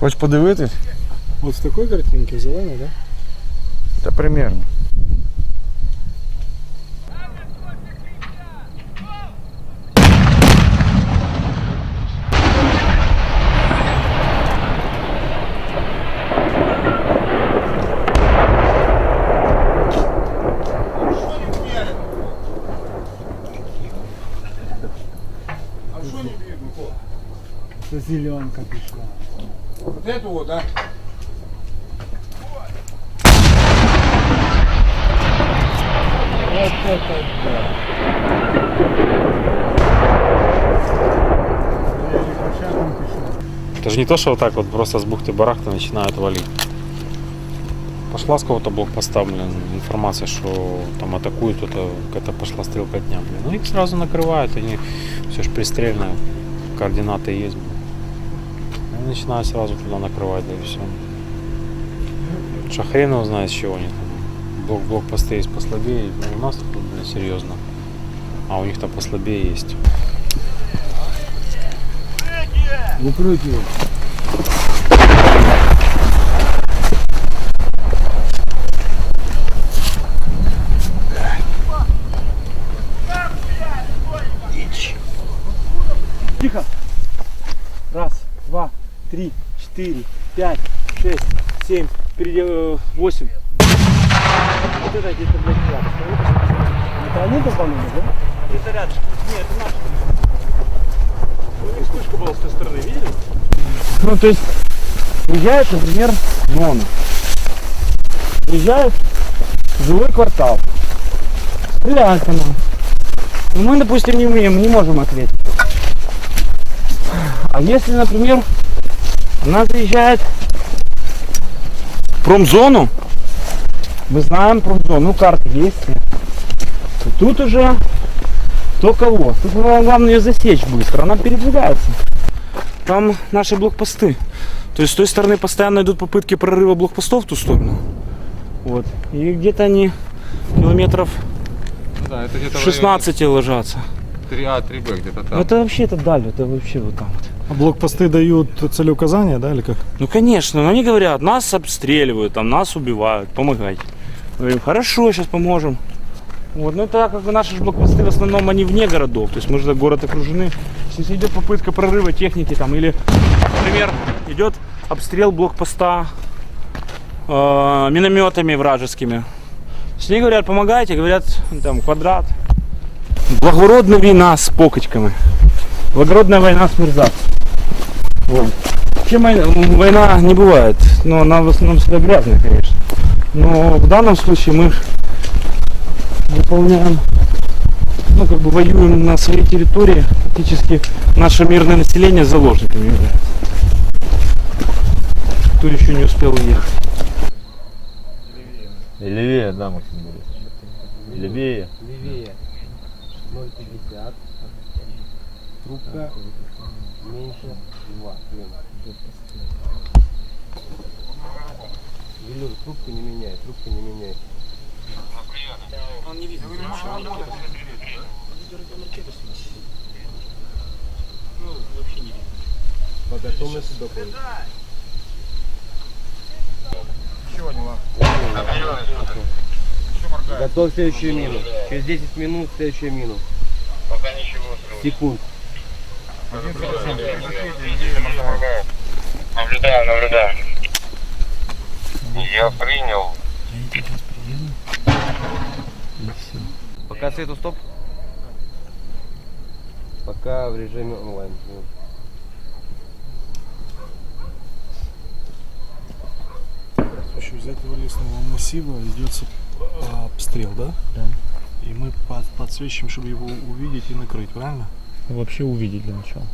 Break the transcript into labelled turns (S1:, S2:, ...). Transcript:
S1: Хочеш подивитись?
S2: Вот в такой картинке зеленый, да?
S1: Та примерно.
S2: Зеленка пришла.
S3: Вот эту вот, да?
S2: Вот это да.
S4: Это же не то, что вот так вот просто с бухты-барахта начинают валить. Пошла с кого-то блокпоста, блин, информация, что там атакуют, это какая-то пошла стрелкотня, блин. Ну их сразу накрывают, они все же пристрельные, координаты есть, блин. Они начинают сразу туда накрывать, да и все. Что его знает, с чего они там. Блок, блокпосты есть послабее, ну, у нас тут, блин, серьезно. А у них там послабее есть.
S2: В укрытие. Тихо. Три, четыре, пять, шесть, семь, впереди э, восемь. Вот это где-то, блядь, рядом. Это они попанули, да? Это рядом. Нет, это наши. Вспышка была с той стороны, видели? Ну, то есть, приезжает, например, зона. Приезжает жилой квартал. Стреляет по нам. Но мы, допустим, не умеем, не можем ответить. А если, например, она заезжает в промзону, мы знаем промзону, ну, карты есть, то тут уже кто кого. Тут главное ее засечь быстро, она передвигается. Там наши блокпосты. То есть с той стороны постоянно идут попытки прорыва блокпостов в ту сторону. Вот. И где-то они километров
S3: Ну да, это где-то
S2: 16 ложатся.
S3: 3А, 3Б где-то там.
S2: Это вообще это дальше, это вообще вот там вот.
S5: А блокпосты дают целеуказания, да, или как?
S2: Ну конечно, но они говорят, нас обстреливают, там нас убивают, помогайте. Мы говорим, хорошо, сейчас поможем. Вот, но так как наши же блокпосты в основном они вне городов, то есть мы же город окружены. Если идет попытка прорыва техники там или, например, идет обстрел блокпоста э, минометами вражескими. С ней говорят, помогайте, говорят, там квадрат. Благородная война с покочками. Благородная война с мерзавцем. Вот. Чем война, война не бывает, но она в основном всегда грязная, конечно. Но в данном случае мы выполняем, ну как бы воюем на своей территории, фактически наше мирное население заложниками является. Кто еще не успел уехать.
S1: Левее, да, Максим Борисович. Левее.
S6: Левее 0,50. Трубка меньше 2. Велюр, трубку не меняй, трубку не меняй. По готовности дополнить. Готовь следующую мину. Через 10 минут следующая мину. Пока ничего. Секунд.
S7: Наблюдаю, наблюдаю. Я принял.
S6: Пока свету стоп. Пока в режиме онлайн.
S5: Еще из этого лесного массива идется а, обстрел, да?
S2: Да.
S5: И мы под- подсвечиваем, чтобы его увидеть и накрыть, правильно?
S2: Вообще увидеть для начала.